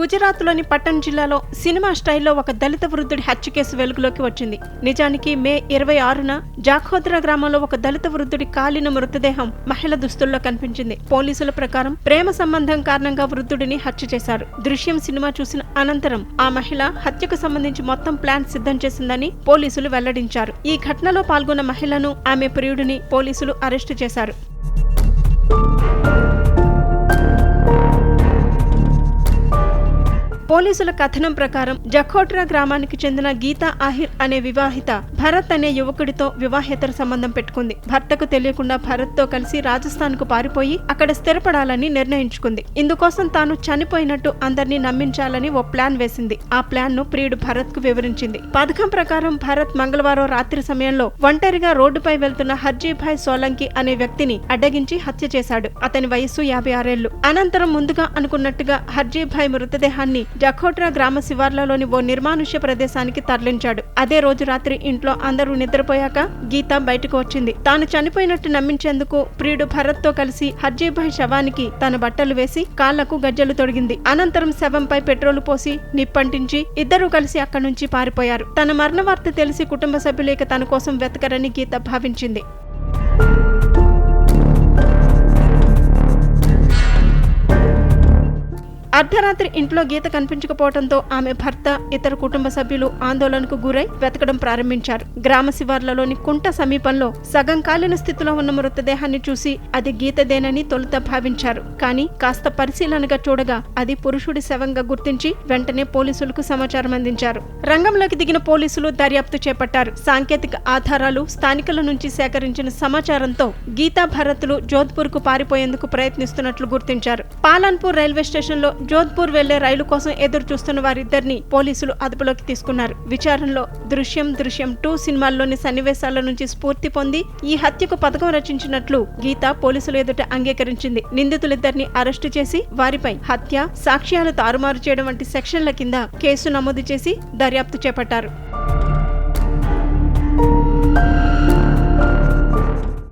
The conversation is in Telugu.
గుజరాత్లోని పట్టణ్ జిల్లాలో సినిమా స్టైల్లో ఒక దళిత వృద్ధుడి హత్య కేసు వెలుగులోకి వచ్చింది. నిజానికి మే ఇరవై ఆరున జాఖోద్రా గ్రామంలో ఒక దళిత వృద్ధుడి కాలిన మృతదేహం మహిళ దుస్తుల్లో కనిపించింది. పోలీసుల ప్రకారం ప్రేమ సంబంధం కారణంగా వృద్ధుడిని హత్య చేశారు. దృశ్యం సినిమా చూసిన అనంతరం ఆ మహిళ హత్యకు సంబంధించి మొత్తం ప్లాన్ సిద్ధం చేసిందని పోలీసులు వెల్లడించారు. ఈ ఘటనలో పాల్గొన్న మహిళను ఆమె ప్రియుడిని పోలీసులు అరెస్టు చేశారు. పోలీసుల కథనం ప్రకారం జఖోట్రా గ్రామానికి చెందిన గీతా ఆహిర్ అనే వివాహిత భరత్ అనే యువకుడితో వివాహేతర సంబంధం పెట్టుకుంది. భర్తకు తెలియకుండా భరత్తో కలిసి రాజస్థాన్కు పారిపోయి అక్కడ స్థిరపడాలని నిర్ణయించుకుంది. ఇందుకోసం తాను చనిపోయినట్టు అందరినీ నమ్మించాలని ఓ ప్లాన్ వేసింది. ఆ ప్లాన్ను ప్రియుడు భరత్కు వివరించింది. పథకం ప్రకారం భరత్ మంగళవారం రాత్రి సమయంలో ఒంటరిగా రోడ్డుపై వెళ్తున్న హర్జీభాయ్ సోలంకి అనే వ్యక్తిని అడ్డగించి హత్య చేశాడు. అతని వయస్సు యాభై ఆరేళ్ళు అనంతరం ముందుగా అనుకున్నట్టుగా హర్జీభాయ్ మృతదేహాన్ని జఖోట్రా గ్రామ శివార్లలోని ఓ నిర్మానుష్య ప్రదేశానికి తరలించాడు. అదే రోజు రాత్రి ఇంట్లో అందరూ నిద్రపోయాక గీత బయటకు వచ్చింది. తాను చనిపోయినట్టు నమ్మించేందుకు ప్రియుడు భరత్తో కలిసి హర్జీభాయ్ శవానికి తన బట్టలు వేసి కాళ్ళకు గజ్జలు తొడిగింది. అనంతరం శవంపై పెట్రోలు పోసి నిప్పంటించి ఇద్దరూ కలిసి అక్కడి నుంచి పారిపోయారు. తన మరణ వార్త తెలిసి కుటుంబ సభ్యులు ఇక తన కోసం వెతకరని గీత భావించింది. అర్ధరాత్రి ఇంట్లో గీత కనిపించకపోవడంతో ఆమె భర్త ఇతర కుటుంబ సభ్యులు ఆందోళనకు గురై వెతకడం ప్రారంభించారు. గ్రామ శివార్లలోని కుంట సమీపంలో సగం కాలిన స్థితిలో ఉన్న మృతదేహాన్ని చూసి అది గీతదేనని తొలుత భావించారు. కానీ కాస్త పరిశీలనగా చూడగా అది పురుషుడి శవంగా గుర్తించి వెంటనే పోలీసులకు సమాచారం అందించారు. రంగంలోకి దిగిన పోలీసులు దర్యాప్తు చేపట్టారు. సాంకేతిక ఆధారాలు స్థానికుల నుంచి సేకరించిన సమాచారంతో గీతా భరత్లు జోధ్పూర్కు పారిపోయేందుకు ప్రయత్నిస్తున్నట్లు గుర్తించారు. పాలన్పూర్ రైల్వే స్టేషన్లో జోధ్పూర్ వెళ్ళే రైలు కోసం ఎదురు చూస్తున్న వారిద్దరిని పోలీసులు అదుపులోకి తీసుకున్నారు. విచారణలో దృశ్యం దృశ్యం టూ సినిమాల్లోని సన్నివేశాల నుంచి స్ఫూర్తి పొంది ఈ హత్యకు పథకం రచించినట్లు గీత పోలీసులు ఎదుట అంగీకరించింది. నిందితులిద్దరిని అరెస్టు చేసి వారిపై హత్య సాక్ష్యాలు తారుమారు చేయడం వంటి సెక్షన్ల కింద కేసు నమోదు చేసి దర్యాప్తు చేపట్టారు.